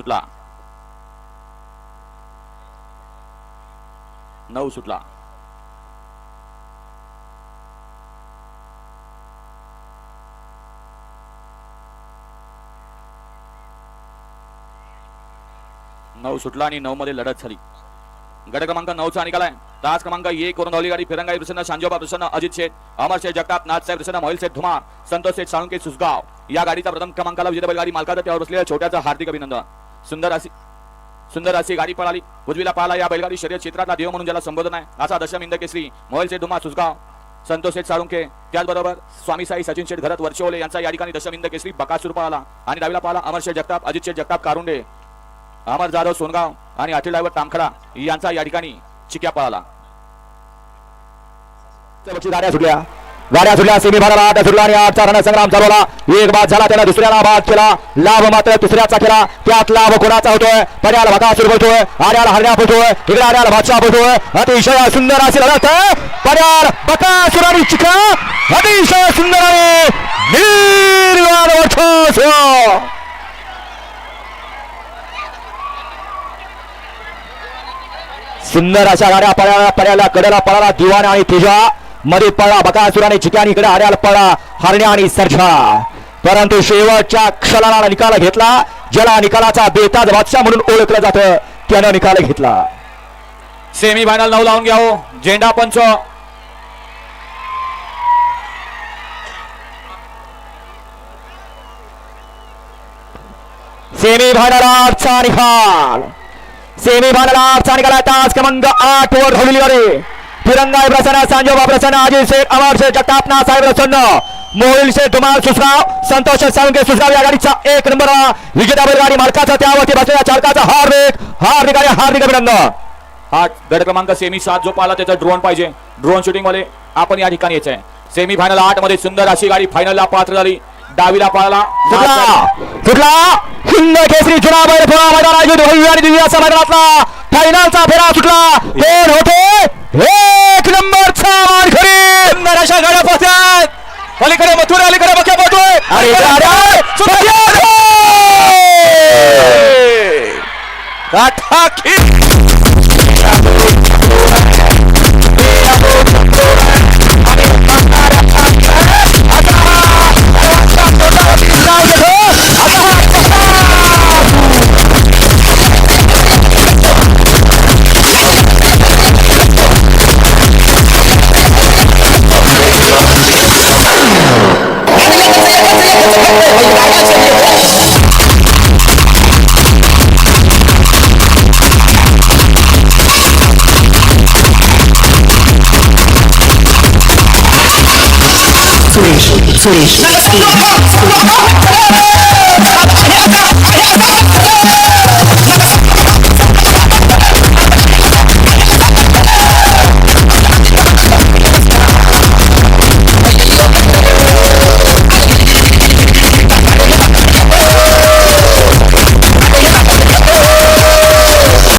सुटला. नऊ सुटला. नऊ सुटला आणि नऊ मध्ये लढत झाली. गट क्रमांक नऊचा निकाल आहे तास क्रमांक एक करून धावली गाडी फिरंगाई प्रसन्न शांजोबा प्रसन्न अजित शेठ अमर शेठ जगताप नाथसाहेब प्रसन्न मोहिल शेठ धुमार संतोष शेठ साळुंके सुसगाव. या गाडीचा प्रथम क्रमांकाला विजेता बैलगाडी मालकाचा त्यावर बसलेल्या छोट्याचा हार्दिक अभिनंदन. सुंदर अशी सुंदर अशी गाडी पळाली. उजवीला पाला या बैलगाडी शर्यत क्षेत्रातला देव म्हणून ज्याला संबोधन आहे. असा दशम इंद केसरी मोहिल शेठ धुमार सुसगाव संतोष शेठ साळुंके त्याचबरोबर स्वामी साई सचिन शेठ घरत वर्षवले यांचा या ठिकाणी दशम इंद केसरी बकासूर पाहला. आणि डावीला पाहला अमर शेठ जगताप अजित शेठ जगताप कारुंडे. अमर जाधव सोनगाव आणि अठील ड्रायव्हर तामखडा यांचा या ठिकाणी चिक्या पळाला. गाड्या सुटल्या. गाड्या सुटल्या सेमी भागाला त्या सुटला आणि आठचा रणसंग्राम चालवला. एक बाद झाला त्याला दुसऱ्याला बाद केला. लाभ मात्र दुसऱ्याचा केला. त्यात लाभ कोणाचा होतोय? पर्याला भगासूर बोलतोय आर्याला हरण्या बोलतोय इकडे आर्याला बादशाह बोलतोय अतिशय सुंदर अशी लढत. आहे पर्याल बकासूर आणि चिखा अतिशय सुंदर आहे निर्वाण सुंदर अशा गाड्या पळाला पर्याला कडेला पळाला दिवाना आणि तेजा. मध्ये पळा बकासुराने आणि इकडे आड्याला पळा हरण्या आणि सर्जा. परंतु शेवटच्या क्षणाला निकाल घेतला ज्याला निकालाचा बेताज बादशाह म्हणून ओळखलं जातं त्यानं निकाल घेतला. सेमी फायनल नऊ लावून घ्या हो झेंडा पंच. सेमी फायनल आठचा निकाल. सेमी फायनल आठचा निकाल आहे तास क्रमांक आठ वर धवली तिरंगाई प्रसन्न सांजोबा प्रसन्न अजित शेठ अमर शेठ जगतापना साहेब प्रसन्न मोहिल शेठ धुमाळ सुसगाव संतोष साळुंके सुसगाव या गाडीचा एक नंबर विजेता बैलगाडी मालकाचा त्यावरती बसलेल्या चालकाचा हार्दिक हार्दिक आणि हार्दिक अभिनंदन. हा गट क्रमांक सेमी सात जो पाला त्याचा ड्रोन पाहिजे. ड्रोन शूटिंगमध्ये आपण या ठिकाणी यायचंय. सेमी फायनल आठमध्ये सुंदर अशी गाडी फायनलला पात्र झाली. डावीला पाळला. सुटला हिंद केसरी असा मैदानातला फायनलचा फेरा सुटला. कोण होते पोहोचतात पलीकडे मथुरा अलीकडे बक्या पोहतोय आणि इकडे Suresh. Suresh. Suresh.